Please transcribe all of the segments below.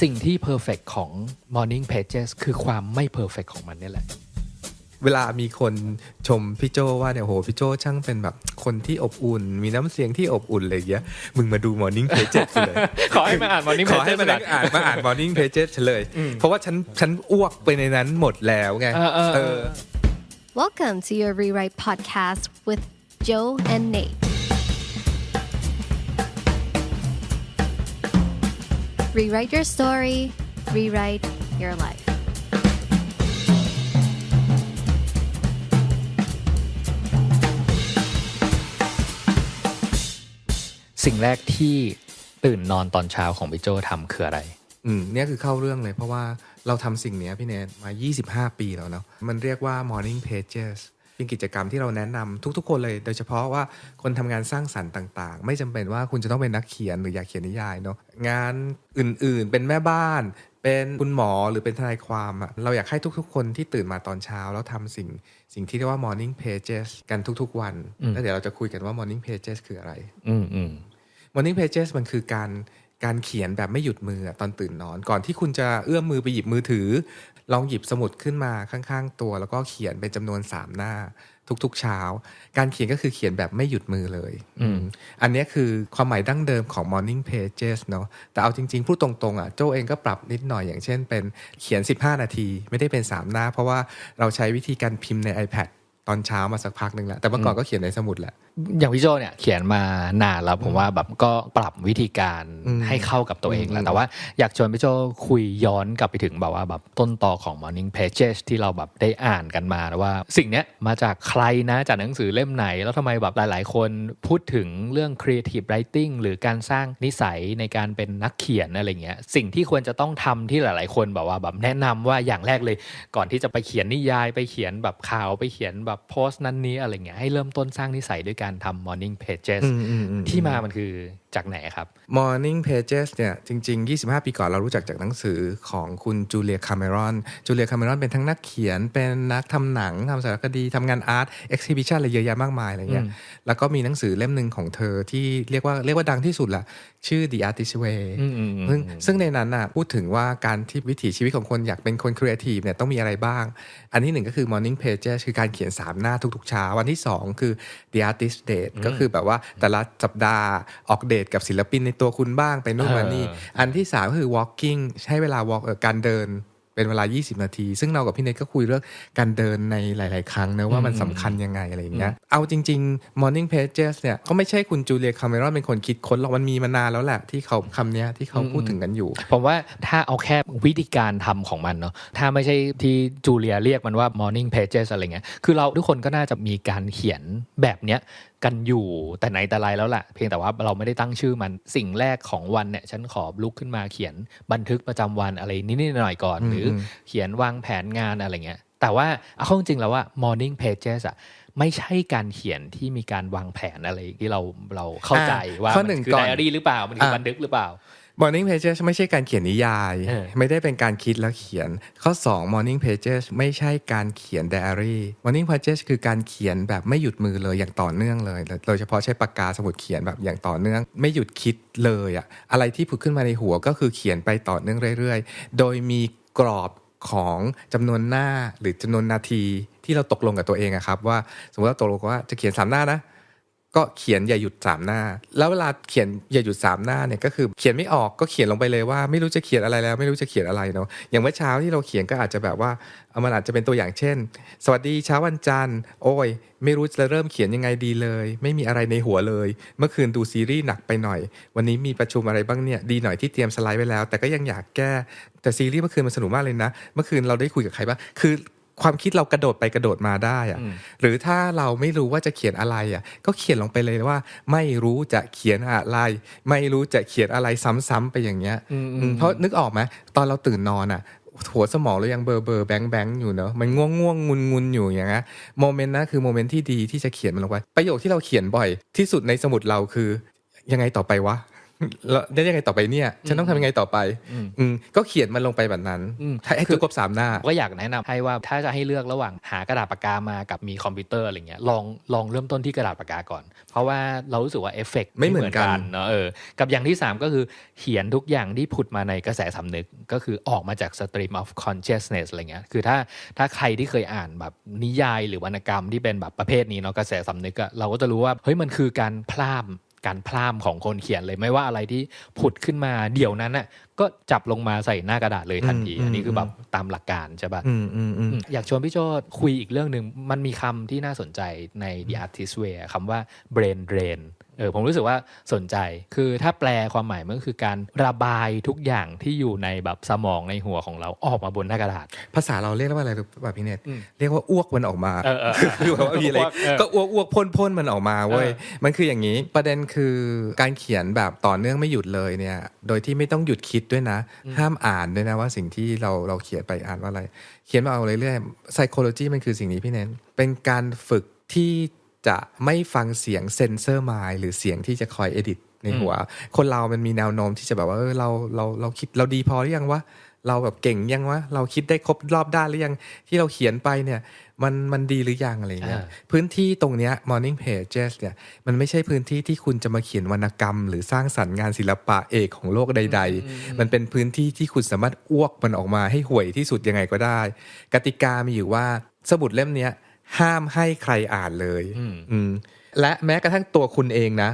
สิ่งที่ perfect ของ morning pages คือความไม่ perfect ของมันเนี่ยแหละ เวลามีคนชมพี่โจว่าเนี่ยโหพี่โจช่างเป็นแบบคนที่อบอุ่น มีน้ำเสียงที่อบอุ่นอะไรอย่างเงี้ยมึงมาดู Morning Pages เลย ขอให้มาอ่าน morning ขอให้ pages มานั่งอ่านมาอ่าน Morning Pages เลย เพราะว่าฉันฉันอ้วกไปในนั้นหมดแล้วไงเออเออ เออ Welcome to your Rewrite podcast with Joe and Nate. Rewrite your story, rewrite your life. สิ่งแรกที่ตื่นนอนตอนเช้าของพี่โจทำคืออะไร อืมเนี่ยคือเข้าเรื่องเลยเพราะว่าเราทำสิ่งเนี้ยพี่เนทมา 25 ปีแล้วเนาะมันเรียกว่า Morning Pages เป็นกิจกรรมที่เราแนะนำทุกๆ คนเลย โดยเฉพาะว่าคนทำงานสร้างสรรค์ต่าง ๆ ไม่จำเป็นว่าคุณจะต้องเป็นนักเขียนหรืออยากเขียนนิยายเนาะงานอื่นๆ เป็นแม่บ้าน เป็นคุณหมอหรือเป็นทนายความอะเราอยากให้ทุกๆ คนที่ตื่นมาตอนเช้า แล้วทำสิ่งสิ่งที่เรียกว่า Morning Pages กันทุกๆ วัน แล้วเดี๋ยวเราจะคุยกันว่า Morning Pages คืออะไร อืมอืม Morning Pages มันคือการการเขียนแบบไม่หยุดมืออะตอนตื่นนอน ก่อนที่คุณจะเอื้อมมือไปหยิบมือถือ ลองหยิบสมุดขึ้นมาข้างๆ ตัว แล้วก็เขียนเป็นจำนวน 3 หน้า ทุกๆเช้า การเขียนก็คือเขียนแบบไม่หยุดมือเลยอืมอันเนี้ยคือความหมายดั้งเดิมของ Morning Pages เนาะแต่เอาจริงๆ พูดตรงๆอะโจเองก็ปรับนิดหน่อยอย่างเช่นเป็นเขียน 15 นาที ไม่ได้เป็น 3 หน้า เพราะว่าเราใช้วิธีการพิมพ์ใน iPad ตอนเช้ามาสักพักหนึ่งแล้วแต่เมื่อก่อนก็เขียนในสมุดแหละอย่างพี่โจเนี่ยเขียนมานานแล้วผมว่าแบบก็ปรับวิธีการอืมให้เข้ากับตัวเองแล้อืวมแต่ว่าอยากชวนพี่โจคุยย้อนกลับไปถึงแบบว่าแบบต้นตอของ Morning Pages ที่เราแบบได้อ่านกันมานะว่า สิ่งเนี้ยมาจากใครนะจากหนังสือเล่มไหน แล้วทำไมแบบหลาย ๆ คนพูดถึงเรื่อง creative writing หรือการสร้างนิสัยในการเป็นนักเขียนอะไรเงี้ยสิ่งที่ควรจะต้องทำที่หลาย ๆ คนแบบว่าแบบแนะนำว่าอย่างแรกเลย ก่อนที่จะไปเขียนนิยายไปเขียนแบบข่าวไปเขียนแบบโพสต์นั้นนี้อะไรเงี้ยให้เริ่มต้นสร้างนิสัยด้วยการทำ morning pages อืมอืมอืมที่มามันคือจากไหนครับ Morning Pages เนี่ยจริง ๆ 25 ปีก่อนเรารู้จักจากหนังสือของคุณจูเลียคาเมรอนจูเลียคาเมรอนเป็นทั้งนักเขียน เป็นนักทำหนังทำสารคดีทำงานอาร์ตเอ็กซิบิชันอะไรเยอะแยะมากมายอะไรเงี้ยแล้วก็มีหนังสือเล่มหนึ่งของเธอที่เรียกว่าเรียกว่าดังที่สุดละชื่อ The Artist Way อืมอืมอืมซึ่งซึ่งในนั้นน่ะพูดถึงว่าการที่วิถีชีวิตของคนอยากเป็นคนครีเอทีฟเนี่ยต้องมีอะไรบ้าง อันที่หนึ่งก็คือ Morning Pages คือการเขียน 3 หน้าทุกๆเช้าวันที่ 2 คือ The Artist Date ก็คือแบบว่าแต่ละสัปดาห์ออกเดทกับศิลปินในตัวคุณบ้างไปนู่นมานี่เอออันที่3ก็คือ walking ใช้เวลา walk เอ่อการเดินเป็นเวลา 20 นาที ซึ่งเรากับพี่เนทก็คุยเรื่องการเดินในหลาย ๆ ครั้งนะว่ามันสำคัญยังไงอะไรอย่างเงี้ย เอาจริง ๆ Morning Pages เนี่ยก็ไม่ใช่คุณจูเลียคาเมรอนเป็นคนคิดค้นหรอกมันมีมานานแล้วแหละที่เขาคำเนี้ยที่เขาพูดถึงกันอยู่ ผมว่าถ้าเอาแค่วิธีการทำของมันเนาะถ้าไม่ใช่ที่จูเลียเรียกมันว่า morning pages อะไรเงี้ยคือเราทุกคนก็น่าจะมีการเขียนแบบเนี้ย กันอยู่แต่ไหนแต่ไรแล้วแหละเพียงแต่ว่าเราไม่ได้ตั้งชื่อมันสิ่งแรกของวันเนี่ยฉันขอลุกขึ้นมาเขียนบันทึกประจำวันอะไรนิดๆหน่อยๆก่อน หรืออมเขียนวางแผนงานอะไรเงี้ยแต่ว่าเอาเข้าจริงๆแล้วว่า morning pages อะไม่ใช่การเขียนที่มีการวางแผนอะไรที่เราเราเข้าใจอะว่าข้อมัหนึ่งนคือก่อนไดอารี่หรือเปล่ามันคืออะบันทึกหรือเปล่า Morning Pages ไม่ใช่การเขียนนิยาย เออ ไม่ได้เป็นการคิดแล้วเขียน ข้อ 2 Morning Pages ไม่ใช่การเขียน Diary Morning Pages คือการเขียนแบบไม่หยุดมือเลยอย่างต่อเนื่องเลยโดยเฉพาะใช้ปากกาสมุดเขียนแบบอย่างต่อเนื่อง ไม่หยุดคิดเลยอะอะไรที่ผุดขึ้นมาในหัวก็คือเขียนไปต่อเนื่องเรื่อยๆ โดยมีกรอบของจำนวนหน้าหรือจำนวนนาทีที่เราตกลงกับตัวเองอะครับว่าสมมติเราตกลงว่าจะเขียนสามหน้านะ ก็เขียนอย่าหยุดสามหน้า แล้วเวลาเขียนอย่าหยุดสามหน้าเนี่ยก็คือเขียนไม่ออกก็เขียนลงไปเลยว่าไม่รู้จะเขียนอะไรแล้ว ไม่รู้จะเขียนอะไรเนาะอย่างเมื่อเช้าที่เราเขียนก็อาจจะแบบว่าเอามันอาจจะเป็นตัวอย่างเช่น สวัสดีเช้าวันจันทร์โอ้ย ไม่รู้จะเริ่มเขียนยังไงดีเลย ไม่มีอะไรในหัวเลย เมื่อคืนดูซีรีส์หนักไปหน่อย วันนี้มีประชุมอะไรบ้างเนี่ยดีหน่อยที่เตรียมสไลด์ไว้แล้ว แต่ก็ยังอยากแก้แต่ซีรีส์เมื่อคืนมันสนุกมากเลยนะ เมื่อคืนเราได้คุยกับใครบ้างคือ ความคิดเรากระโดดไปกระโดดมาได้อะอืมหรือถ้าเราไม่รู้ว่าจะเขียนอะไรอะ ก็เขียนลงไปเลยว่า ไม่รู้จะเขียนอะไร ไม่รู้จะเขียนอะไรซ้ำๆไปอย่างเงี้ยอืมอืมเพราะนึกออกไหมตอนเราตื่นนอนอะหัวสมองเรายังเบอร์เบอร์แบงแบงอยู่เนอะมันง่วงง่วงงุนงุนอยู่อย่างเงี้ยโมเมนต์นั้นคือโมเมนต์ที่ดีที่จะเขียนมันลงไปประโยคที่เราเขียนบ่อยที่สุดในสมุดเราคือยังไงต่อไปวะ แล้วได้ยังไงต่อไปเนี่ย ฉันต้องทำยังไงต่อไป อืมอืมก็เขียนมันลงไปแบบนั้นอืมให้ให้จบครบสามหน้า ก็อยากแนะนำให้ว่าถ้าจะให้เลือกระหว่างหากระดาษปากกามากับมีคอมพิวเตอร์อะไรเงี้ยลองลองเริ่มต้นที่กระดาษปากกาก่อน เพราะว่าเรารู้สึกว่าเอฟเฟกต์ไม่เหมือนกันเนาะเออกับอย่างที่ 3 ก็คือเขียนทุกอย่างที่ผุดมาในกระแสสำนึกก็คือออกมาจาก stream of consciousness อะไรเงี้ยคือถ้าถ้าใครที่เคยอ่านแบบนิยายหรือวรรณกรรมที่เป็นแบบประเภทนี้เนาะกระแสสำนึกอะเราก็จะรู้ว่าเฮ้ยมันคือการพลาม การพลามของคนเขียนเลยไม่ว่าอะไรที่ผุดขึ้นมาเดี๋ยวนั้นน่ะก็จับลงมาใส่หน้ากระดาษเลยทันทีอืมอันนี้คือแบบอืมตามหลักการใช่ปะอืมอืมอืมอืมอยากชวนพี่โจคุยอีกเรื่องหนึ่งมันมีคำที่น่าสนใจใน The Artist Way คำว่า brain drain เออผมรู้สึกว่าสนใจ คือถ้าแปลความหมายมันก็คือการระบายทุกอย่างที่อยู่ในแบบสมองในหัวของเราออกมาบนหน้ากระดาษ ภาษาเราเรียกว่าอะไรรู้ป่ะพี่เนตอืมเรียกว่าอ้วกมันออกมาเออเออคือแบบว่ามีอะไรอ้วกเออก็อ้วกอ้วกพ่นพ่นมันออกมาเว้ยเออมันคืออย่างนี้ประเด็นคือการเขียนแบบต่อเนื่องไม่หยุดเลยเนี่ย โดยที่ไม่ต้องหยุดคิดด้วยนะ ห้ามอ่านด้วยนะว่าสิ่งที่เราเราเขียนไปอ่านว่าอะไร เขียนมาเอาเรื่อยๆ psychology มันคือสิ่งนี้พี่เน้นเป็นการฝึกที่ จะไม่ฟังเสียงเซนเซอร์มายหรือเสียงที่จะคอยเอดิตในหัว คนเรามันมีแนวโน้มที่จะแบบว่าเออเราเราเราคิดเราดีพอหรือยังวะเราแบบเก่งยังวะเราคิดได้ครบรอบด้านหรือยังที่เราเขียนไปเนี่ยมันมันดีหรือยังอะไรเงี้ยอ่าพื้นที่ตรงเนี้ย morning pages เนี่ยมันไม่ใช่พื้นที่ที่คุณจะมาเขียนวรรณกรรม หรือสร้างสรรค์งานศิลปะเอกของโลกใด ๆ มันเป็นพื้นที่ที่คุณสามารถอ้วกมันออกมาให้ห่วยที่สุดยังไงก็ได้ กติกามีอยู่ว่าสมุดเล่มเนี้ย ห้ามให้ใครอ่านเลยอืมอืมและแม้กระทั่งตัวคุณเองนะ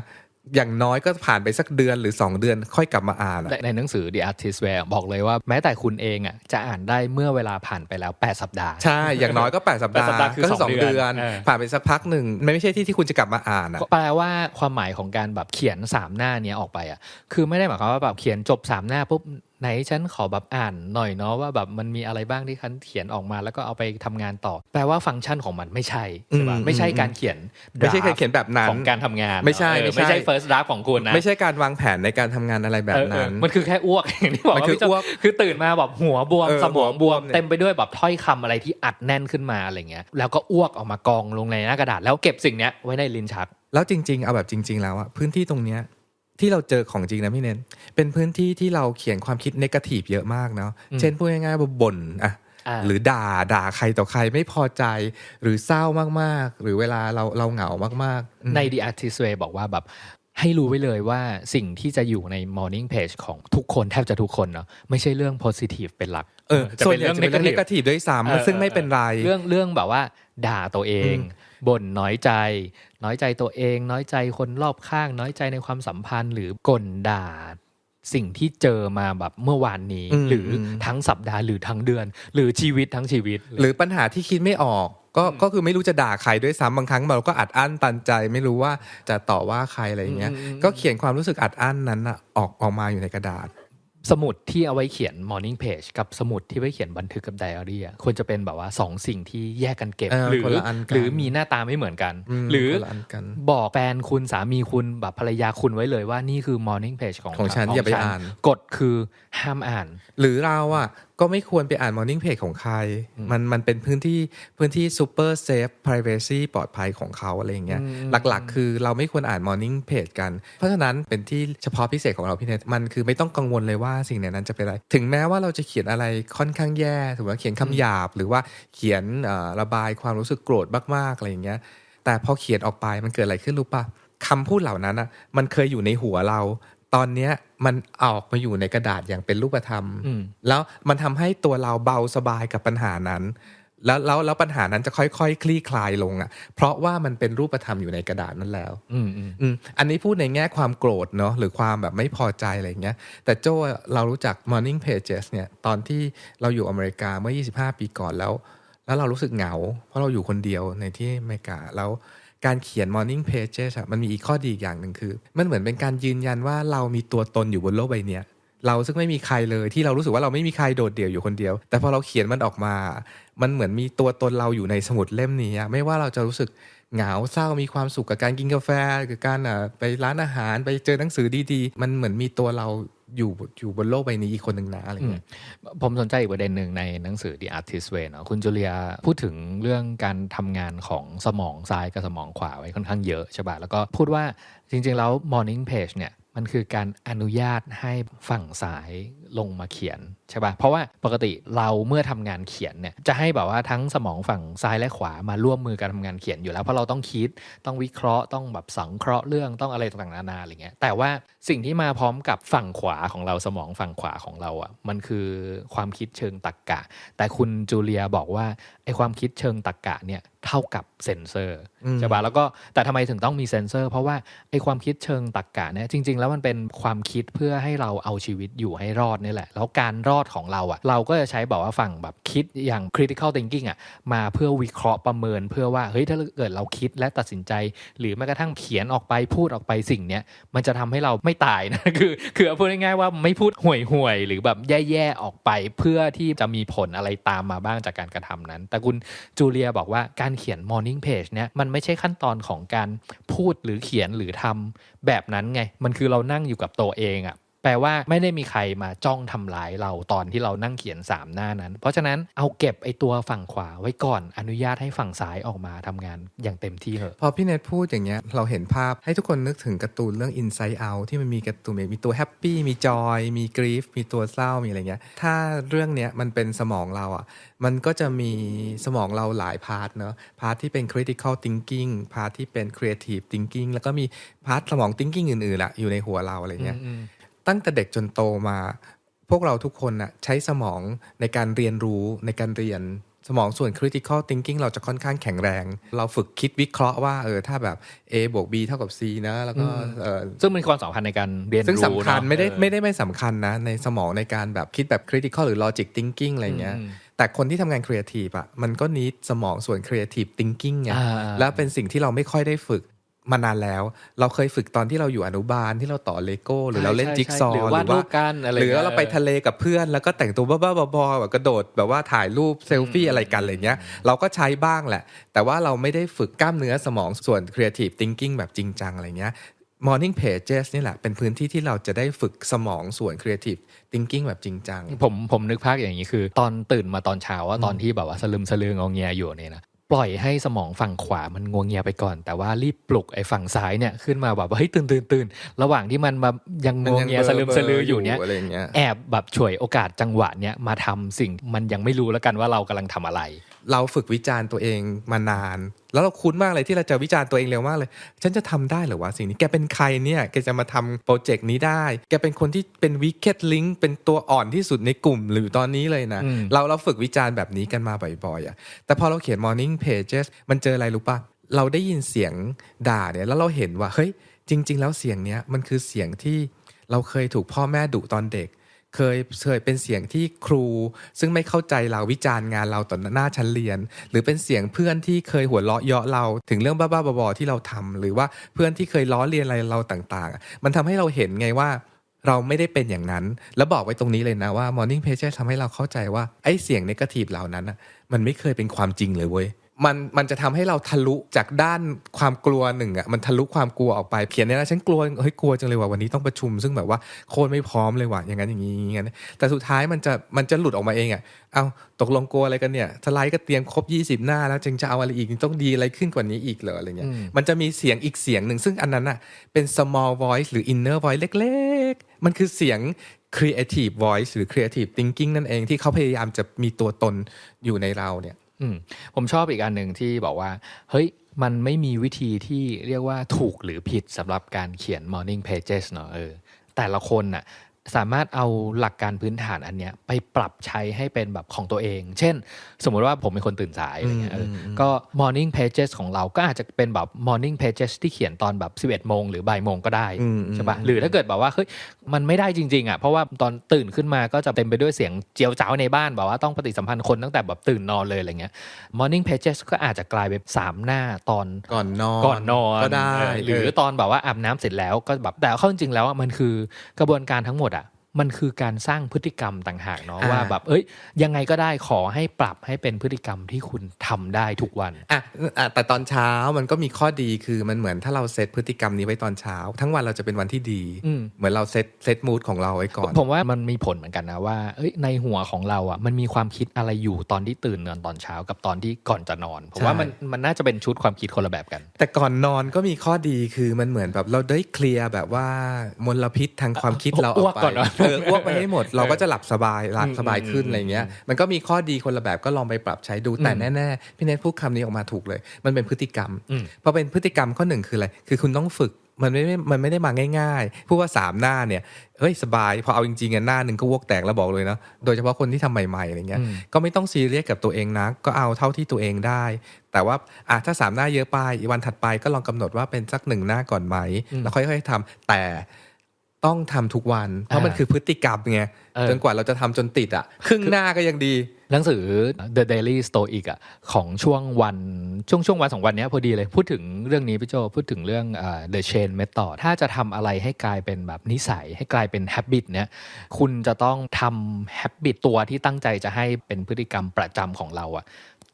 อย่างน้อยก็ผ่านไปสักเดือนหรือ 2 เดือนค่อยกลับมาอ่านอะในในหนังสือ The Artist Way บอกเลยว่าแม้แต่คุณเองอะจะอ่านได้เมื่อเวลาผ่านไปแล้ว 8 สัปดาห์ ใช่ อย่างน้อยก็ 8 สัปดาห์แปดสัปดาห์คือก็สองสองเดืเดืออนนเออผ่านไปสักพักหนึ่งมันไม่ใช่ที่ที่คุณจะกลับมาอ่านอะก็แปลว่าความหมายของการแบบเขียน 3 หน้าเนี้ยออกไปอะคือไม่ได้หมายความว่าแบบเขียนจบ 3 หน้าปุ๊บไหนฉันขอแบบอ่านหน่อยเนาะว่าแบบมันมีอะไรบ้างที่ฉันเขียนออกมาแล้วก็เอาไปทำงานต่อ แปลว่าฟังก์ชันของมันไม่ใช่ใช่ปะอืมไม่ใช่การเขียนไม่ใช่การ draft เขียนแบบนั้นของการทำงานไม่ใช่เออไม่ใช่ไม่ใช่ first draft ของคุณนะไม่ใช่การวางแผนในการทำงานอะไรแบบเออเอนั้อนมันคือแค่อ้วกอย่างที่บอกมันว่าคือพี่โจ้อ้วกคือตื่นมาแบบหัวบวมเออสมองหัวบบววมมเนี่ยเต็มไปด้วยแบบถ้อยคำอะไรที่อัดแน่นขึ้นมาอะไรเงี้ยแล้วก็อ้วกออกมากองลงในหน้ากระดาษ แล้วเก็บสิ่งเนี้ยไว้ในลิ้นชักแล้วจริง ๆ เอาแบบจริง ๆ แล้วอะพื้นที่ตรงเนี้ย ที่เราเจอของจริงนะพี่เน้น เป็นพื้นที่ที่เราเขียนความคิดนกาทีฟเยอะมากเนาะอืมเช่นพูดง่ายๆว่าบ่นอะอ่าหรือด่าด่าใครต่อใครไม่พอใจ หรือเศร้ามากๆ หรือเวลาเราเราเหงามากๆอืมใน The Artist Way บอกว่าแบบให้รู้ไว้เลยว่าสิ่งที่จะอยู่ใน Morning Page ของทุกคนแทบจะทุกคนเนาะไม่ใช่เรื่อง positive เป็นหลักเออจะส่วเป็นนใหญ่เรื่องจะเป็นเรื่องน negative กาทีฟด้วยเออซ้ำซึ่งไม่เป็นไร เรื่องเรื่องแบบว่า ด่าตัวเองอืม บ่นน้อยใจ น้อยใจตัวเอง น้อยใจคนรอบข้าง น้อยใจในความสัมพันธ์ หรือกลด่าสิ่งที่เจอมาแบบเมื่อวานนี้อืมหรืออมทั้งสัปดาห์หรือทั้งเดือน หรือชีวิตทั้งชีวิต หรือปัญหาที่คิดไม่ออกก็ก็คือไม่รู้จะด่าใครด้วยซ้ำบางครั้งเราก็อัดอั้นตันใจ ไม่รู้ว่าจะต่อว่าใครอะไรอย่างเงี้ยอืมอืมก็เขียนความรู้สึกอัดอั้นนั้นอะออกออกมาอยู่ในกระดาษ สมุดที่เอาไว้เขียน morning page กับสมุดที่ไว้เขียนบันทึกกับไดอารี่อะควรจะเป็นแบบว่าสองสิ่งที่แยกกันเก็บเออหรืคนละอันกันหรือมีหน้าตาไม่เหมือนกันมหรือคนละนกันบอกแฟนคุณสามีคุณแบบภรรยาคุณไว้เลยว่านี่คือ morning page ของของฉันอย่าไปอ่านกฎคือห้ามอ่าน หรือเราอะก็ไม่ควรไปอ่าน Morning Page ของใคร มันมันเป็นพื้นที่พื้นที่ super safe privacy ปลอดภัยของเขาอะไรอย่างเงี้ยอืมหลักๆ คือเราไม่ควรอ่าน Morning Page กัน เพราะฉะนั้นเป็นที่เฉพาะพิเศษของเราพี่เนทมันคือไม่ต้องกังวลเลยว่าสิ่งในนั้นจะเป็นอะไร ถึงแม้ว่าเราจะเขียนอะไรค่อนข้างแย่ถือว่าเขียนคำหยาบ หรือว่าเขียนเอ่อระบายความรู้สึกโกรธมากๆอะไรอย่างเงี้ยแต่พอเขียนออกไปมันเกิดอะไรขึ้นรู้ปะคำพูดเหล่านั้นอะมันเคยอยู่ในหัวเรา ตอนเนี้ยมันออกมาอยู่ในกระดาษอย่างเป็นรูปธรรมอืมแล้วมันทำให้ตัวเราเบาสบายกับปัญหานั้น แล้วแล้วแล้วปัญหานั้นจะค่อยๆคคลี่คลายลงอะ เพราะว่ามันเป็นรูปธรรมอยู่ในกระดาษนั้นแล้วอืมอืมอืมอันนี้พูดในแง่ความโกรธเนาะหรือความแบบไม่พอใจอะไรอย่างเงี้ย แต่โจ้เรารู้จัก Morning Pages เนี่ยตอนที่เราอยู่อเมริกาเมื่อ 25 ปีก่อนแล้ว แล้วเรารู้สึกเหงา เพราะเราอยู่คนเดียวในที่อเมริกาแล้ว การเขียน Morning Pages อะมันมีอีกข้อดีอีกอย่างหนึ่งคือ มันเหมือนเป็นการยืนยันว่าเรามีตัวตนอยู่บนโลกใบนี้เราซึ่งไม่มีใครเลยที่เรารู้สึกว่าเราไม่มีใครโดดเดี่ยวอยู่คนเดียว แต่พอเราเขียนมันออกมา มันเหมือนมีตัวตนเราอยู่ในสมุดเล่มนี้ไม่ว่าเราจะรู้สึกเหงาเศร้ามีความสุขกับการกินกาแฟกับการอะไปร้านอาหารไปเจอหนังสือดีๆ มันเหมือนมีตัวเรา อยู่อยู่บนโลกใบนี้อีกคนหนึ่งนะอะไรเงี้ยผมสนใจอีกประเด็นหนึ่งในหนังสือ The Artist Way เนาะคุณจูเลียพูดถึงเรื่องการทำงานของสมองซ้ายกับสมองขวาไว้ค่อนข้างเยอะใช่ป่ะแล้วก็พูดว่าจริงๆ แล้ว morning page เนี่ยมันคือการอนุญาตให้ฝั่งซ้าย ลงมาเขียนใช่ปะ่ะเพราะว่าปกติเราเมื่อทำงานเขียนเนี่ยจะให้แบบว่าทั้งสมองฝั่งซ้ายและขวามาร่วมมือกันทำงานเขียนอยู่แล้วเพราะเราต้องคิดต้องวิเคราะห์ต้องแบบสังเคราะห์เรื่องต้องอะไรต่างๆนานาอะไรเงี้ยแต่ว่าสิ่งที่มาพร้อมกับฝั่งขวาของเราสมองฝั่งขวาของเราอะ่ะมันคือความคิดเชิงตรรกกะ แต่คุณจูเลียบอกว่าไอความคิดเชิงตรรกกะเนี่ยเท่ากับเซนเซอร์อืมใช่ปะแล้วก็แต่ทำไมถึงต้องมีเซนเซอร์ เพราะว่าไอความคิดเชิงตรรกกะเนี่ยจริง ๆ แล้วมันเป็นความคิดเพื่อให้เราเอาชีวิตอยู่ให้รอดนี่แหละ แล้วการรอดของเราอะ่ะ เราก็จะใช้บอกว่าฝั่งแบบคิดอย่าง critical thinking อะ มาเพื่อวิเคราะห์ประเมินเพื่อว่าเฮ้ยถ้าเกิดเราคิดและตัดสินใจ หรือแม้กระทั่งเขียนออกไปพูดออกไปสิ่งเนี้ยมันจะทำให้เราไม่ตายนะคือคือพูดง่ายๆว่าไม่พูดห่วยๆหรือแบบแย่ๆออกไป เพื่อที่จะมีผลอะไรตามมาบ้างจากการกระทำนั้น แต่คุณจูเลียบอกว่าการเขียน morning page เนี่ยมันไม่ใช่ขั้นตอนของการพูดหรือเขียนหรือทำแบบนั้นไง มันคือเรานั่งอยู่กับตัวเองอะ แปลว่าไม่ได้มีใครมาจ้องทำร้ายเราตอนที่เรานั่งเขียน 3 หน้านั้น เพราะฉะนั้นเอาเก็บไอตัวฝั่งขวาไว้ก่อนอนุญาตให้ฝั่งซ้ายออกมาทำงานอย่างเต็มที่เถอะพอพี่เนทพูดอย่างเงี้ยเราเห็นภาพให้ทุกคนนึกถึงการ์ตูนเรื่อง Inside Out ที่มันมีการ์ตูนมีตัวแฮปปี้มีจอยมีกรีฟมีตัวเศร้ามีอะไรเงี้ยถ้าเรื่องเนี้ยมันเป็นสมองเราอะมันก็จะมีสมองเราหลายพาร์ทเนอะพาร์ทที่เป็น critical thinking พาร์ทที่เป็น creative thinking แล้วก็มีพาร์ทสมอง thinking อื่นๆอะอยู่ในหัวเราอะไรเงี้ย ตั้งแต่เด็กจนโตมา พวกเราทุกคนน่ะใช้สมองในการเรียนรู้ในการเรียนสมองส่วน critical thinking เราจะค่อนข้างแข็งแรง เราฝึกคิดวิเคราะห์ว่าเออถ้าแบบ A บวก B เท่ากับ C นะแล้วก็เออซึ่งมันมีความสำคัญในการเรียนรู้ซึ่งสำคัญเนอะไม่ได้เออไม่ได้ไม่สำคัญนะในสมองในการแบบคิดแบบ critical หรือ logic thinking อะไรเงี้ยอืมแต่คนที่ทำงาน creative อะมันก็นิดสมองส่วน creative thinking ไงอ่าแล้วเป็นสิ่งที่เราไม่ค่อยได้ฝึก มานานแล้ว เราเคยฝึกตอนที่เราอยู่อนุบาลที่เราต่อเลโก้ หรือเราเล่นใช่จิ๊กซอว์หรือวาดรูปกันอะไรหรือว่าเราไปงี้ยทะเลกับเพื่อน แล้วก็แต่งตัวบ้าๆบอๆแบบกระโดดแบบว่าถ่ายรูปเซลฟี่อะไรกันอะไรเงี้ย เราก็ใช้บ้างแหละ แต่ว่าเราไม่ได้ฝึกกล้ามเนื้อสมองส่วน creative thinking แบบจริงจังอะไรเงี้ย morning pages นี่แหละเป็นพื้นที่ที่เราจะได้ฝึกสมองส่วน creative thinking แบบจริงจัง ผมผมนึกภาพอย่างนี้คือ ตอนตื่นมาตอนเช้าว่าตอนที่แบบว่าสลึมสลืองอแงอยู่เนี่ยนะ ปล่อยให้สมองฝั่งขวามันงวงเงียไปก่อน แต่ว่ารีบปลุกไอ้ฝั่งซ้ายเนี่ยขึ้นมาแบบว่าเฮ้ยตื่นตื่นตื่นระหว่างที่มันมายังงวงเงียสลึมสลืออยู่เนี่ยอะไรเงี้ยแอบแบบฉวยโอกาสจังหวะเนี้ยมาทำสิ่งมันยังไม่รู้แล้วกันว่าเรากำลังทำอะไร เราฝึกวิจารณ์ตัวเองมานาน แล้วเราคุ้นมากเลยที่เราจะวิจารณ์ตัวเองเร็วมากเลย ฉันจะทำได้เหรือวะสิ่งนี้แกเป็นใครเนี่ยแกจะมาทำโปรเจกต์นี้ได้ แกเป็นคนที่เป็นวิกเก็ตลิงเป็นตัวอ่อนที่สุดในกลุ่มหรือตอนนี้เลยนะอืมเราเราฝึกวิจารณ์แบบนี้กันมาบ่อยๆอะแต่พอเราเขียน morning pages มันเจออะไรรู้ปะเราได้ยินเสียงด่าเนี่ยแล้วเราเห็นว่าเฮ้ยจริง ๆ แล้วเสียงเนี้ยมันคือเสียงที่เราเคยถูกพ่อแม่ดุตอนเด็ก เคยเคยเป็นเสียงที่ครู ซึ่งไม่เข้าใจเราวิจารณ์งานเราต่อหน้าชั้นเรียน หรือเป็นเสียงเพื่อนที่เคยหัวเราะเยาะเรา ถึงเรื่องบ้าๆบอๆที่เราทำหรือว่าเพื่อนที่เคยล้อเลียนอะไรเราต่างๆ มันทำให้เราเห็นไงว่าเราไม่ได้เป็นอย่างนั้น แล้วบอกไว้ตรงนี้เลยนะว่า Morning Page ทำให้เราเข้าใจว่าไอ้เสียงนกาทีฟเหล่านั้นมันไม่เคยเป็นความจริงเลยเว้ย มันมันจะทำให้เราทะลุจากด้านความกลัวหนึ่งอะมันทะลุความกลัวออกไปเขียนเนี่ยนะฉันกลัวเฮ้ยกลัวจังเลยว่ะวันนี้ต้องประชุม ซึ่งแบบว่าโคตรไม่พร้อมเลยว่ะอย่างนั้นอย่างนี้อย่างนั้นแต่สุดท้ายมันจะมันจะหลุดออกมาเองอะเอาตกลงกลัวอะไรกันเนี่ยสไลด์ก็เตรียมครบ 20 หน้า แล้วจึงจะเอาอะไรอีกต้องดีอะไรขึ้นกว่านี้อีกเหรออะไรเงี้ยอืมมันจะมีเสียงอีกเสียงหนึ่งซึ่งอันนั้นอะเป็น small voice หรือ inner voice เล็ก ๆ มันคือเสียง creative voice หรือ creative thinking นั่นเองที่เขาพยายามจะมีตัวตนอยู่ในเราเนี่ย อืมผมชอบอีกอันหนึ่งที่บอกว่า เฮ้ยมันไม่มีวิธีที่เรียกว่าถูกหรือผิดสำหรับการเขียน morning pages เนอะเออแต่ละคนน่ะ สามารถเอาหลักการพื้นฐานอันเนี้ยไปปรับใช้ให้เป็นแบบของตัวเอง เช่น สมมุติว่าผมเป็นคนตื่นสายอะไรเงี้ยเอออก็ morning pages ของเราก็อาจจะเป็นแบบ morning pages ที่เขียนตอนแบบ 11 โมงหรือบ่ายโมงก็ได้อืมอืมใช่ปะหรือถ้าเกิดแบบว่าเฮ้ยมันไม่ได้จริงๆอะเพราะว่าตอนตื่นขึ้นมาก็จะเต็มไปด้วยเสียงเจียวจ้าวในบ้านแบบว่าต้องปฏิสัมพันธ์คนตั้งแต่แบบตื่นนอนเลยอะไรเงี้ย morning pages ก็อาจจะกลายเป็นสามหน้าตอนก่อนนอนก่อนนอนก็ได้เออหรือตอนแบบว่าอาบน้ำเสร็จแล้วก็แบบแต่เข้าจริงๆแล้วอะมันคือกระบวนการทั้งหมดอะ มันคือการสร้างพฤติกรรมต่างหากเนาะอ่าว่าแบบเอ้ย ยังไงก็ได้ขอให้ปรับให้เป็นพฤติกรรมที่คุณทำได้ทุกวันอะอะแต่ตอนเช้ามันก็มีข้อดีคือมันเหมือนถ้าเราเซตพฤติกรรมนี้ไว้ตอนเช้า ทั้งวันเราจะเป็นวันที่ดีอืมเหมือนเราเซตเซตมูดของเราไว้ก่อน ผมว่ามันมีผลเหมือนกันนะว่าเอ้ยในหัวของเราอะมันมีความคิดอะไรอยู่ตอนที่ตื่นนอนตอนเช้ากับตอนที่ก่อนจะนอนผมว่าใช่มันมันน่าจะเป็นชุดความคิดคนละแบบกัน แต่ก่อนนอนก็มีข้อดีคือมันเหมือนแบบเราได้เคลียร์แบบว่ามลพิษทางความคิดเราออ้วอกกก่ไปอนเหรอเอออ้วกไปให้หมด เราก็จะหลับสบายหลับอืมสบายขึ้นอืมอะไรเงี้ยมันก็มีข้อดีคนละแบบก็ลองไปปรับใช้ดูแต่อืมแน่ๆพี่เนทพูดคำนี้ออกมาถูกเลย มันเป็นพฤติกรรมอืมพอเป็นพฤติกรรมข้อหนึ่งคืออะไรคือคุณต้องฝึกมันไม่ได้มันไม่ได้มาง่ายๆ พูดว่าสามหน้าเนี่ย เฮ้ยสบาย พอเอาจริงๆอะหน้าหนึ่งก็วกแตกแล้วบอกเลยเนาะ โดยเฉพาะคนที่ทำใหม่ๆอะไรเงี้ยอืมก็ไม่ต้องซีเรียสกับตัวเองนะก็เอาเท่าที่ตัวเองได้ แต่ว่าอะถ้าสามหน้าเยอะไป วันถัดไปก็ลองกำหนดว่าเป็นสักหนึ่งหน้าก่อนไหมอืมแล้วค่อยๆทำแต่ ต้องทำทุกวัน เพราะมันอ่าคือพฤติกรรมไงเออจนกว่าเราจะทำจนติดอะครึ่งหน้าก็ยังดีหนังสือ The Daily Stoic อะของช่วงวันช่วงช่วงวันสองวันเนี้ยพอดีเลยพูดถึงเรื่องนี้พี่โจพูดถึงเรื่องอ่า The Chain Method ถ้าจะทำอะไรให้กลายเป็นแบบนิสัย ให้กลายเป็น habit เนี่ยคุณจะต้องทำ habit ตัวที่ตั้งใจจะให้เป็นพฤติกรรมประจำของเราอะ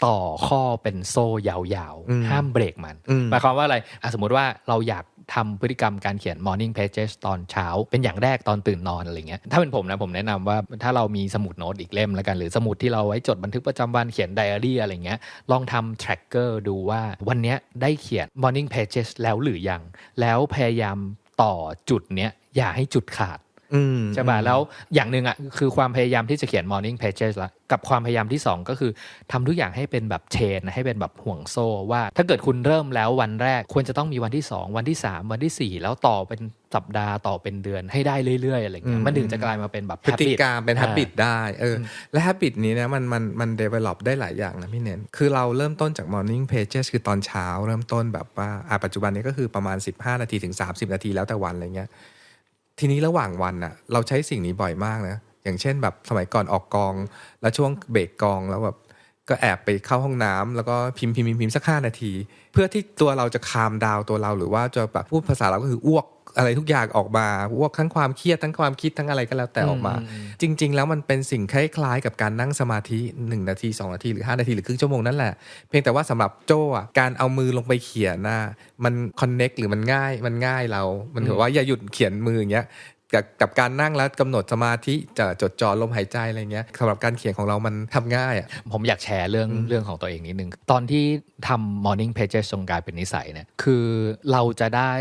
ต่อข้อเป็นโซ่ยาวอืมๆห้ามเบรกมันอืมหมายความว่าอะไรอะสมมติว่าเราอยากทำพฤติกรรมการเขียน morning pages ตอนเช้า เป็นอย่างแรกตอนตื่นนอนอะไรเงี้ย ถ้าเป็นผมนะ ผมแนะนำว่าถ้าเรามีสมุดโน้ตอีกเล่มแล้วกัน หรือสมุดที่เราไว้จดบันทึกประจำวันเขียนไดอารี่อะไรเงี้ย ลองทำ tracker ดูว่าวันเนี้ยได้เขียน morning pages แล้วหรือยัง แล้วพยายามต่อจุดเนี้ยอย่าให้จุดขาดอืม ใช่ป่ะแล้วอย่างหนึ่งอะคือความพยายามที่จะเขียน morning pages ละกับความพยายามที่ 2 ก็คือทำทุกอย่างให้เป็นแบบเชนให้เป็นแบบห่วงโซ่ว่า ถ้าเกิดคุณเริ่มแล้ววันแรกควรจะต้องมีวันที่ 2 วันที่ 3 วันที่ 4 แล้วต่อเป็นสัปดาห์ต่อเป็นเดือนให้ได้เรื่อยๆอะไรเงี้อืยมมันถึงจะกลายมาเป็นแบบพฤติ habit กรรมเป็นอ่า habit ได้เอออและ habit นี้นะมันมันมัน develop ได้หลายอย่างนะพี่เน้นคือเราเริ่มต้นจาก morning pages คือตอนเช้า เริ่มต้นแบบว่าอะปัจจุบันนี้ก็คือประมาณ 15 นาทีถึง 30 นาทีแล้วแต่วันอะไรเงี้ย ทีนี้ระหว่างวันอะเราใช้สิ่งนี้บ่อยมากนะ อย่างเช่นแบบสมัยก่อนออกกอง แล้วช่วงเบรกกองแล้วแบบก็แอบไปเข้าห้องน้ำแล้วก็พิมพ์พิมพ์พิมพ์พิมพ์สักห้านาที เพื่อที่ตัวเราจะคามดาวตัวเราหรือว่าจะแบบพูดภาษาเราก็คืออ้วก อะไรทุกอย่างออกมาอ้วกทั้งความเครียดทั้งความคิดทั้งอะไรก็แล้วแต่ออกมาอืมจริง ๆ แล้วมันเป็นสิ่งคล้ายๆ กับการนั่งสมาธิ 1 นาที 2 นาทีหรือ 5 นาทีหรือครึ่งชั่วโมงนั่นแหละ เพียงแต่ว่าสำหรับโจ้อะการเอามือลงไปเขียนน่ะมันคอนเน็กหรือมันง่ายมันง่ายเรา มันถือว่าอย่าหยุดเขียนมืออย่างเงี้ย กับกับการนั่งแล้วกำหนดสมาธิจะจดจ่อลมหายใจอะไรเงี้ยสำหรับการเขียนของเรามันทำง่ายอะผมอยากแชร์เรื่องเรื่องของตัวเองนิดนึง ตอนที่ทำ morning pages จงกลายเป็นนิสัยเนี่ยคือเราจะได้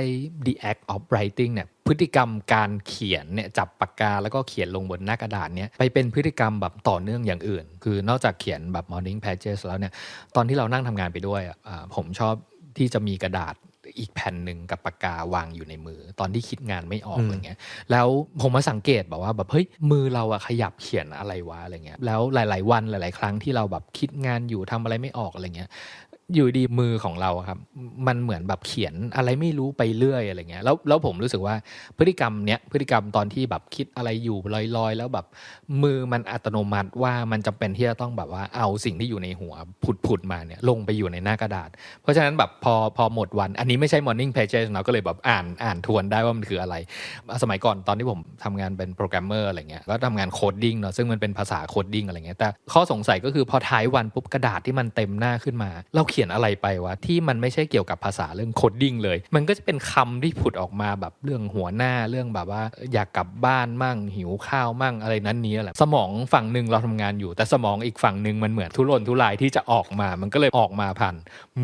the act of writing เนี่ยพฤติกรรมการเขียนเนี่ยจับปากกาแล้วก็เขียนลงบนหน้ากระดาษเนี่ยไปเป็นพฤติกรรมแบบต่อเนื่องอย่างอื่น คือนอกจากเขียนแบบ morning pages แล้วเนี่ยตอนที่เรานั่งทำงานไปด้วยอะอ่าผมชอบที่จะมีกระดาษ อีกแผ่นหนึ่งกับปากกาวางอยู่ในมือ ตอนที่คิดงานไม่ออกอืมอะไรเงี้ยแล้วผมมาสังเกตแบบว่าแบบเฮ้ยมือเราอะขยับเขียนอะไรวะอะไรเงี้ยแล้วหลาย ๆ วันหลาย ๆ ครั้งที่เราแบบคิดงานอยู่ทำอะไรไม่ออกอะไรเงี้ย อยู่ดีมือของเราครับ มันเหมือนแบบเขียนอะไรไม่รู้ไปเรื่อยอะไรเงี้ยแล้วแล้วผมรู้สึกว่าพฤติกรรมเนี้ยพฤติกรรมตอนที่แบบคิดอะไรอยู่ลอยๆ แล้วแบบมือมันอัตโนมัติว่ามันจำเป็นที่จะต้องแบบว่าเอาสิ่งที่อยู่ในหัวผุดๆมาเนี่ยลงไปอยู่ในหน้ากระดาษ เพราะฉะนั้นแบบพอพอหมดวัน อันนี้ไม่ใช่ morning pages เนาะก็เลยแบบอ่านอ่านทวนได้ว่ามันคืออะไร สมัยก่อนตอนที่ผมทำงานเป็นโปรแกรมเมอร์อะไรเงี้ยก็ทำงานโคดดิ้งเนาะซึ่งมันเป็นภาษาโคดดิ้งอะไรเงี้ยแต่ข้อสงสัยก็คือพอท้ายวันปุ๊บกระดาษที่มันเต็มหน้าขึ้นมา เราเขียนอะไรไปวะที่มันไม่ใช่เกี่ยวกับภาษาเรื่องโคดดิ้งเลย มันก็จะเป็นคำที่ผุดออกมาแบบเรื่องหัวหน้าเรื่องแบบว่า อยากกลับบ้านมั่งหิวข้าวมั่งอะไรนั้นนี้แหละสมองฝั่งหนึ่งเราทำงานอยู่ แต่สมองอีกฝั่งหนึ่งมันเหมือนทุรนทุรายที่จะออกมามันก็เลยออกมาผ่าน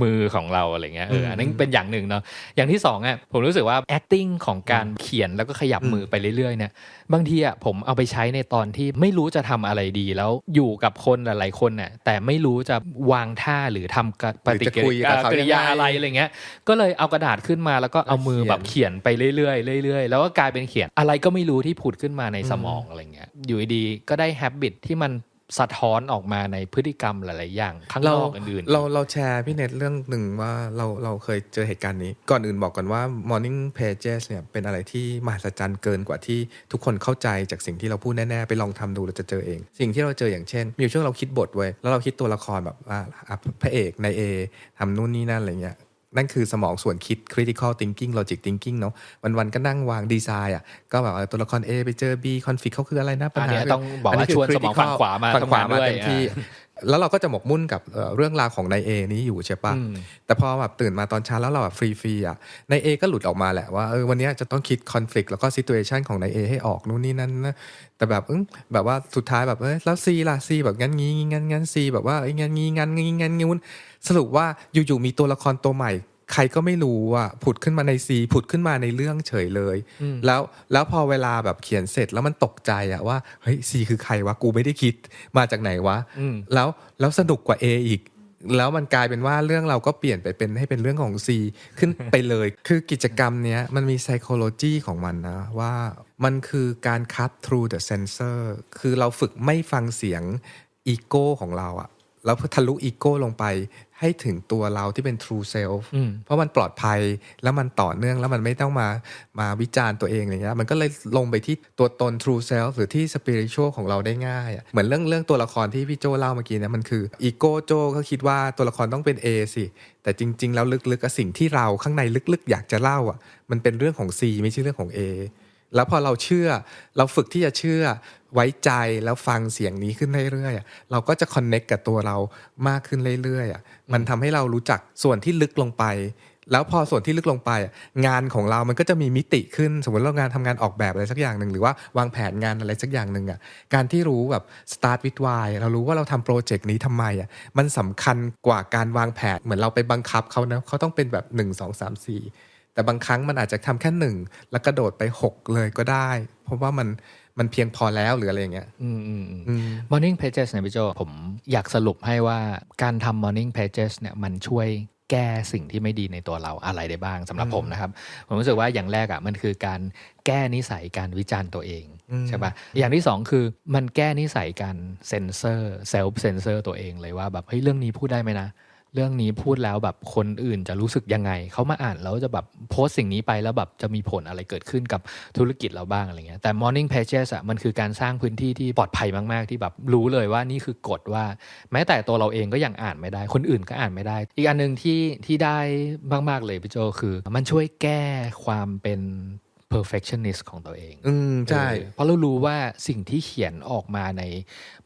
มือของเราอะไรเงี้ยเอออันนั้นเป็นอย่างหนึ่งเนาะอย่างที่สองอะผมรู้สึกว่า acting ของการเขียนแล้วก็ขยับมือไปเรื่อยๆเนี่ยบางทีอะผมเอาไปใช้ในตอนที่ไม่รู้จะทำอะไรดีแล้วอยู่กับคนหลายๆคนน่ะแต่ไม่รู้จะวางท่าหรือทำกะปฏิกิหรือจะคุยริกับยาเขากริยายังไงอะไรอะไรเงี้ย ก็เลยเอากระดาษขึ้นมาแล้วก็เอามือแบบเขียนไปเรื่อยๆเรื่อยๆ แล้วก็กลายเป็นเขียนอะไรก็ไม่รู้ที่ผุดขึ้นมาในสมองอะไรเงี้ยอยู่ดีๆก็ได้ habit ที่มัน สะท้อนออกมาในพฤติกรรมหลาย ๆ อย่างข้างนอกอื่นๆเราเราแชร์พี่เน็ตเรื่องหนึ่งว่าเราเราเคยเจอเหตุการณ์นี้ ก่อนอื่นบอกก่อนว่า morning pages เนี่ยเป็นอะไรที่มหัศจรรย์เกินกว่าที่ทุกคนเข้าใจจากสิ่งที่เราพูดแน่ ๆ ไปลองทำดูเราจะเจอเอง สิ่งที่เราเจออย่างเช่น มีอยู่ช่วงเราคิดบทไว้แล้วเราคิดตัวละครแบบว่าพระเอกใน A ทำนู่นนี่นั่นอะไรเงี้ย นั่นคือสมองส่วนคิด critical thinking logic thinking เนาะวันๆก็นั่งวางดีไซน์อะก็แบบว่าตัวละคร A ไปเจอ B conflict เขาคืออะไรนะปัญอันหาเนี้ยต้องบอกนว่านี้คืชวนสมองฝั่งขวามาฝั่งขวาทำงานมาด้วยเต็มที่ แล้วเราก็จะหมกมุ่นกับเอ่อเรื่องราวของนายเอนี้อยู่ใช่ปะอืมแต่พอแบบตื่นมาตอนเช้าแล้วเราแบบฟรีๆอะนายเอก็หลุดออกมาแหละว่าเออวันเนี้ยจะต้องคิดคอน FLICT แล้วก็ situation ของนายเอให้ออกนู่นนี่นั่นนะแต่แบบอึ้งแบบว่าสุดท้ายแบบเอ้ยแล้วซีล่ะซีแบบงั้นงี้งั้นงั้นซีแบบว่าเอ้ยงั้นงี้งั้นงี้งั้นงี้สรุปว่าอยู่ๆมีตัวละครตัวใหม่ ใครก็ไม่รู้อะผุดขึ้นมาในซีผุดขึ้นมาในเรื่องเฉยเลย แล้วแล้วพอเวลาแบบเขียนเสร็จแล้วมันตกใจอะว่าเฮ้ยซีคือใครวะกูไม่ได้คิดมาจากไหนวะอืมแล้วแล้วสนุกกว่า A อีก แล้วมันกลายเป็นว่าเรื่องเราก็เปลี่ยนไปเป็นให้เป็นเรื่องของ C ขึ้นไปเลย คือกิจกรรมเนี้ยมันมี psychology ของมันนะว่ามันคือการ cut through the sensor คือเราฝึกไม่ฟังเสียงอีโก้ของเราอะ แล้วทะลุอีโก้ลงไปให้ถึงตัวเราที่เป็น true self อืมเพราะมันปลอดภัยแล้วมันต่อเนื่องแล้วมันไม่ต้องมามาวิจารณ์ตัวเองอะไรเงี้ยมันก็เลยลงไปที่ตัวตน true self หรือที่ spiritual ของเราได้ง่ายอะเหมือนเรื่องเรื่องตัวละครที่พี่โจเล่าเมื่อกี้เนี่ยมันคืออีโก้โจก็คิดว่าตัวละครต้องเป็น A สิ แต่จริง ๆ แล้วลึกๆอะสิ่งที่เราข้างในลึกๆ อยากจะเล่าอะมันเป็นเรื่องของ C ไม่ใช่เรื่องของ A แล้วพอเราเชื่อ เราฝึกที่จะเชื่อไว้ใจแล้วฟังเสียงนี้ขึ้นเรื่อยๆเราก็จะคอนเน็กกับตัวเรามากขึ้นเรื่อยๆมันทำให้เรารู้จักส่วนที่ลึกลงไป แล้วพอส่วนที่ลึกลงไป งานของเรามันก็จะมีมิติขึ้น สมมติเรางานทำงานออกแบบอะไรสักอย่างหนึ่งหรือว่าวางแผนงานอะไรสักอย่างหนึ่งอะการที่รู้แบบ start with why เรารู้ว่าเราทำโปรเจกต์นี้ทำไมอะมันสำคัญกว่าการวางแผนเหมือนเราไปบังคับเขานะเขาต้องเป็นแบบ 1 2 3 4 แต่บางครั้งมันอาจจะทำแค่หนึ่งแล้วกระโดดไป6เลยก็ได้ เพราะว่ามันมันเพียงพอแล้วหรืออะไรอย่างเงี้ยอืมอืมอืมอืม Morning Pages เนี่ยพี่โจผมอยากสรุปให้ว่าการทำ Morning Pages เนี่ยมันช่วยแก้สิ่งที่ไม่ดีในตัวเราอะไรได้บ้างสำหรับผมนะครับ ผมรู้สึกว่าอย่างแรกอะมันคือการแก้นิสัยการวิจารณ์ตัวเองอืมใช่ปะอย่างที่สองคือมันแก้นิสัยการเซนเซอร์เซลฟ์เซนเซอร์ตัวเองเลยว่าแบบเฮ้ยเรื่องนี้พูดได้ไหมนะ เรื่องนี้พูดแล้วแบบคนอื่นจะรู้สึกยังไง เขามาอ่านแล้วจะแบบโพสต์สิ่งนี้ไปแล้วแบบจะมีผลอะไรเกิดขึ้นกับธุรกิจเราบ้างอะไรเงี้ยแต่ Morning Pages อะมันคือการสร้างพื้นที่ที่ปลอดภัยมาก ๆ ที่แบบรู้เลยว่านี่คือกฎว่า แม้แต่ตัวเราเองก็ยังอ่านไม่ได้ คนอื่นก็อ่านไม่ได้ อีกอันหนึ่งที่ที่ได้มาก ๆ เลยพี่โจคือ มันช่วยแก้ความเป็น perfectionist ของตัวเอง อืมใช่เออเพราะเรารู้ว่าสิ่งที่เขียนออกมาใน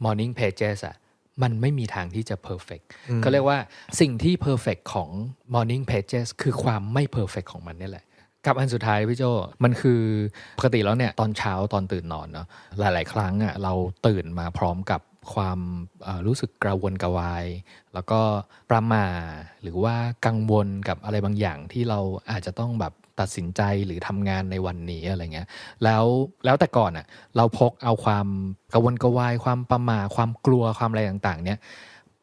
Morning Pages อะ มันไม่มีทางที่จะ perfect ก็เรียกว่าสิ่งที่ perfect ของ Morning Pages คือความไม่ perfect ของมันนี่แหละ กับอันสุดท้ายพี่โจมันคือปกติแล้วเนี่ยตอนเช้าตอนตื่นนอนเนาะหลาย ๆ ครั้งอะเราตื่นมาพร้อมกับความเอ่อรู้สึกกระวนกระวาย แล้วก็ประหมาหรือว่ากังวลกับอะไรบางอย่างที่เราอาจจะต้องแบบ ตัดสินใจหรือทำงานในวันนี้อะไรเงี้ยแล้วแล้วแต่ก่อนอะเราพกเอาความกระวนกระวายความประมาความกลัวความอะไรต่างๆ เนี่ย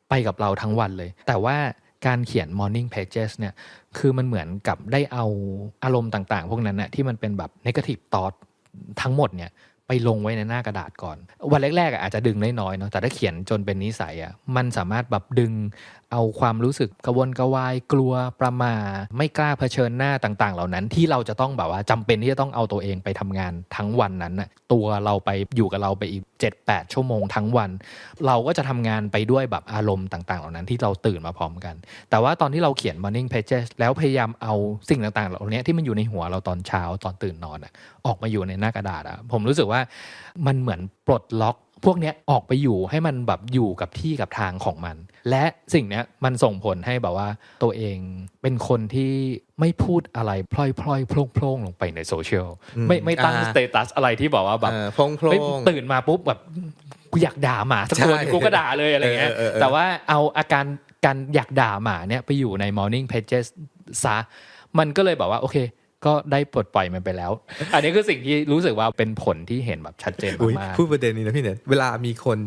ไปกับเราทั้งวันเลย แต่ว่าการเขียน morning pages เนี่ยคือมันเหมือนกับได้เอาอารมณ์ต่างๆ พวกนั้นน่ะที่มันเป็นแบบ negative thought ทั้งหมดเนี่ยไปลงไว้ในหน้ากระดาษก่อน วันแรกๆอะอาจจะดึงน้อยๆเนาะแต่ถ้าเขียนจนเป็นนิสัยอะมันสามารถแบบดึงเอาความรู้สึกกระวนกระวายกลัวประมาไม่กล้าเผชิญหน้าต่าง ๆ เหล่านั้นที่เราจะต้องแบบว่าจำเป็นที่จะต้องเอาตัวเองไปทำงานทั้งวันนั้นน่ะตัวเราไปอยู่กับเราไปอีก 7-8 ชั่วโมงทั้งวัน เราก็จะทำงานไปด้วยแบบอารมณ์ต่าง ๆ เหล่านั้นที่เราตื่นมาพร้อมกัน แต่ว่าตอนที่เราเขียน morning pages แล้วพยายามเอาสิ่งต่างๆ เหล่านี้ที่มันอยู่ในหัวเราตอนเช้าตอนตื่นนอนอะออกมาอยู่ในหน้ากระดาษอะผมรู้สึกว่ามันเหมือนปลดล็อกพวกนี้ออกไปอยู่ให้มันแบบอยู่กับที่กับทางของมัน และสิ่งเนี้ยมันส่งผลให้แบบว่าตัวเองเป็นคนที่ไม่พูดอะไรพล่อยพลอยๆโพล่งโพล่งๆลงไปในโซเชียลอืมไม่ไม่ตั้งอ่าสเตตัสอะไรที่บอกว่าแบบเออโพร่งโพร่เฮ้ยงตื่นมาปุ๊บแบบกูอยากด่าหมาสักตัวหนึ่งใช่กูก็ด่าเลยอะไรเงี้ยเออเออเออแต่ว่าเอาอาการการอยากด่าหมาเนี่ยไปอยู่ใน morning pages ซะมันก็เลยแบบว่าโอเค ก็ได้ปลดปล่อยมันไปแล้ว อันนี้คือสิ่งที่รู้สึกว่าเป็นผลที่เห็นแบบชัดเจนอุ๊ยมากพูดประเด็นนี้นะพี่เน็ตเวลามีคน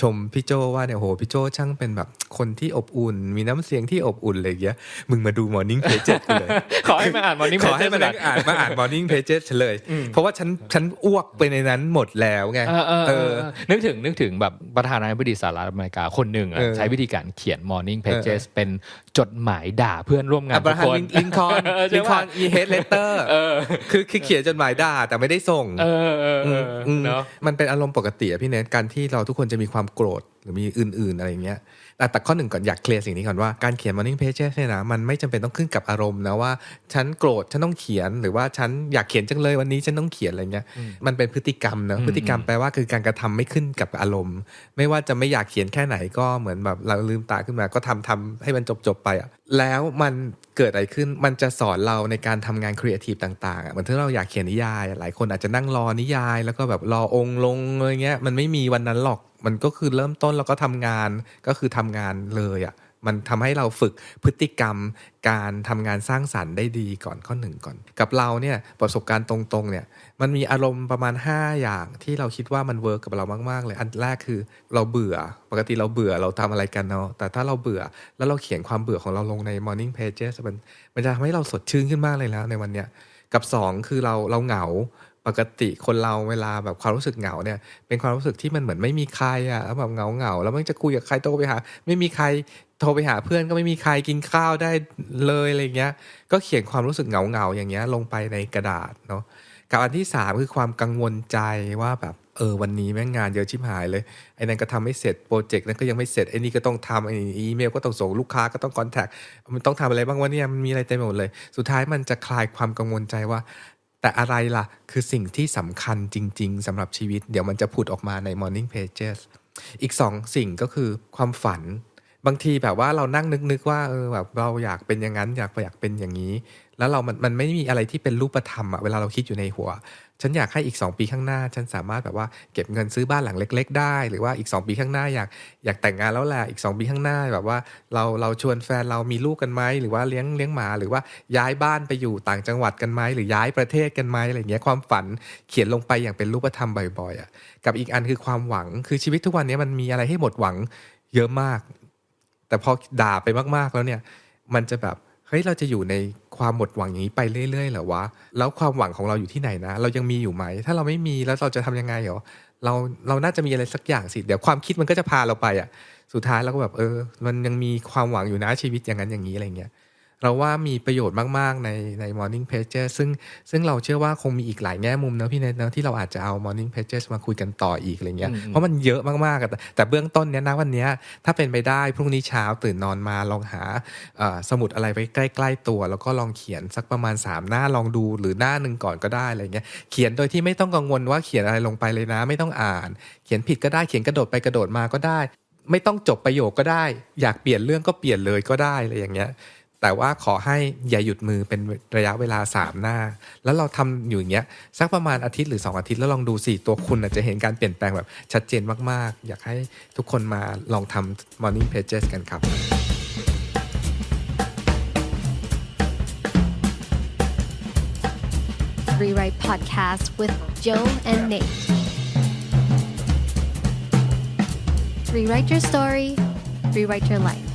ชมพี่โจว่าเนี่ยโหพี่โจช่างเป็นแบบคนที่อบอุ่น มีน้ำเสียงที่อบอุ่นอะไรอย่างเงี้ยมึงมาดู Morning Pages กูเลยๆขอให้มาอ่าน morning ขอให้ pages มาก่นั่อนงอ่านมาอ่าน Morning Pages เฉลย เพราะว่าฉันฉันอ้วกไปในนั้นหมดแล้วไงเออเออเออเออนึกถึงนึกถึงแบบประธานาธิบดีสหรัฐอเมริกาคนหนึ่งอะเออใช้วิธีการเขียน morning pages เป็นจดหมายด่าเพื่อนร่วมงานอับทุรากฮัคมนลิงคอนเออใช่ลิงคอปะนมีเฮดเลเตอร์เออ คือคือเขียนจดหมายด่าแต่ไม่ได้ส่ง เออเออเอออืมเนาะมันเป็นอารมณ์ปกติอะพี่เนทการที่เราทุกคนจะมีความโกรธ หรือมีอื่น ๆ อะไรอย่างเงี้ยแต่แต่ข้อหนึ่งก่อนอยากเคลียร์สิ่งนี้ก่อนว่าการเขียน morning pages เนี่ยนะมันไม่จำเป็นต้องขึ้นกับอารมณ์นะว่าฉันโกรธฉันต้องเขียนหรือว่าฉันอยากเขียนจังเลยวันนี้ฉันต้องเขียนอะไรเงี้ยมันเป็นพฤติกรรมเนอะพฤติกรรมแปลว่าคือการกระทำไม่ขึ้นกับอารมณ์ ไม่ว่าจะไม่อยากเขียนแค่ไหนก็เหมือนแบบเราลืมตาขึ้นมาก็ทำทำให้มันจบจบๆไปอะแล้วมันเกิดอะไรขึ้นมันจะสอนเราในการทำงานครีเอทีฟต่างๆอะเหมือนที่เราอยากเขียนนิยายอะหลายคนอาจจะนั่งรอนิยาย แล้วก็แบบรอองค์ลงอะไรเงี้ยมันไม่มีวันนั้นหรอก มันก็คือเริ่มต้นแล้วก็ทำงานก็คือทำงานเลยอะมันทำให้เราฝึกพฤติกรรมการทำงานสร้างสรรค์ได้ดีก่อนข้อหนึ่งก่อน กับเราเนี่ยประสบการณ์ตรงๆเนี่ยมันมีอารมณ์ประมาณ 5 อย่างที่เราคิดว่ามันเวิร์กกับเรามากๆเลยอันแรกคือเราเบื่อปกติเราเบื่อเราทำอะไรกันเนาะแต่ถ้าเราเบื่อแล้วเราเขียนความเบื่อของเราลงใน morning pages มันมันจะทำให้เราสดชื่นขึ้นมากเลยแล้วในวันเนี้ยกับสองคือเราเราเหงา ปกติคนเราเวลาแบบความรู้สึกเหงาเนี่ย เป็นความรู้สึกที่มันเหมือนไม่มีใครอะแล้วแบบเหงาเหงาๆแล้วมันจะคุยกับใครโทรไปหา ไม่มีใครโทรไปหาเพื่อนก็ไม่มีใครกินข้าวได้เลยอะไรเงี้ย ก็เขียนความรู้สึกเหงาเหงาๆอย่างเงี้ยลงไปในกระดาษเนาะกับอันที่สามคือความกังวลใจว่าแบบเออวันนี้แม่งงานเยอะชิบหายเลยไอ้นั่นก็ทำไม่เสร็จโปรเจกต์นั้นก็ยังไม่เสร็จไอ้นี่ก็ต้องทำไอ้นี่อีเมลก็ต้องส่งลูกค้าก็ต้องคอนแทคมันต้องทำอะไรบ้างวะเนี่ยมันมีอะไรเต็มไปหมดเลย สุดท้ายมันจะคลายความกังวลใจว่า แต่อะไรล่ะ คือสิ่งที่สำคัญจริง ๆสำหรับชีวิต เดี๋ยวมันจะผุดออกมาใน Morning Pages อีกสองสิ่งก็คือความฝัน บางทีแบบว่าเรานั่งนึกๆว่าเออแบบเราอยากเป็นอย่างนั้นอยากอยากเป็นอย่างนี้ แล้วเรามันมันไม่มีอะไรที่เป็นรูปธรรมอะเวลาเราคิดอยู่ในหัว ฉันอยากให้อีก 2 ปีข้างหน้า ฉันสามารถแบบว่าเก็บเงินซื้อบ้านหลังเล็ก ๆ ได้ หรือว่าอีก 2 ปีข้างหน้าอยากอยากแต่งงานแล้วแหละอีก 2 ปีข้างหน้าแบบว่าเราเราชวนแฟนเรามีลูกกันไหมหรือว่าเลี้ยงเลี้ยงหมา หรือว่าย้ายบ้านไปอยู่ต่างจังหวัดกันไหมหรือย้ายประเทศกันไหมอะไรเงี้ยความฝันเขียนลงไปอย่างเป็นรูปธรรมบ่อยๆอะกับอีกอันคือความหวังคือชีวิตทุกวันนี้มันมีอะไรให้หมดหวังเยอะมาก แต่พอด่าไปมากๆแล้วเนี่ยมันจะแบบ เฮ้ยเราจะอยู่ในความหมดหวังอย่างนี้ไปเรื่อยๆเหรอวะแล้วความหวังของเราอยู่ที่ไหนนะ เรายังมีอยู่ไหม ถ้าเราไม่มีแล้วเราจะทำยังไงเหรอเราเราน่าจะมีอะไรสักอย่างสิเดี๋ยวความคิดมันก็จะพาเราไปอะ สุดท้ายเราก็แบบเออ มันยังมีความหวังอยู่นะชีวิตอย่างนั้นอย่างนี้อะไรเงี้ย เราว่ามีประโยชน์มาก ๆ ในใน Morning Pages ซึ่งซึ่งเราเชื่อว่าคงมีอีกหลายแง่มุมนะพี่เนทนะที่เราอาจจะเอา Morning Pages มาคุยกันต่ออีกอะไรเงี้ยอืมเพราะมันเยอะมากๆอะแต่แต่เบื้องต้นเนี้ยนะวันเนี้ยถ้าเป็นไปได้พรุ่งนี้เช้าตื่นนอนมาลองหาเอ่อสมุดอะไรไว้ใกล้ ๆ ตัว แล้วก็ลองเขียนสักประมาณ 3 หน้าลองดูหรือหน้าหนึ่งก่อนก็ได้อะไรเงี้ยเขียนโดยที่ไม่ต้องกังวลว่าเขียนอะไรลงไปเลยนะ ไม่ต้องอ่าน เขียนผิดก็ได้เขียนกระโดดไปกระโดดมาก็ได้ ไม่ต้องจบประโยคก็ได้ อยากเปลี่ยนเรื่องก็เปลี่ยนเลยก็ได้อะไรอย่างเงี้ย แต่ว่าขอให้อย่าหยุดมือเป็นระยะเวลา 3 หน้า แล้วเราทำอยู่อย่างเงี้ยสักประมาณอาทิตย์หรือ 2 อาทิตย์แล้วลองดูสิตัวคุณอาจจะเห็นการเปลี่ยนแปลงแบบชัดเจนมากๆ อยากให้ทุกคนมาลองทำ morning pages กันครับ Rewrite Podcast with Joe and Nate. Rewrite your story, rewrite your life.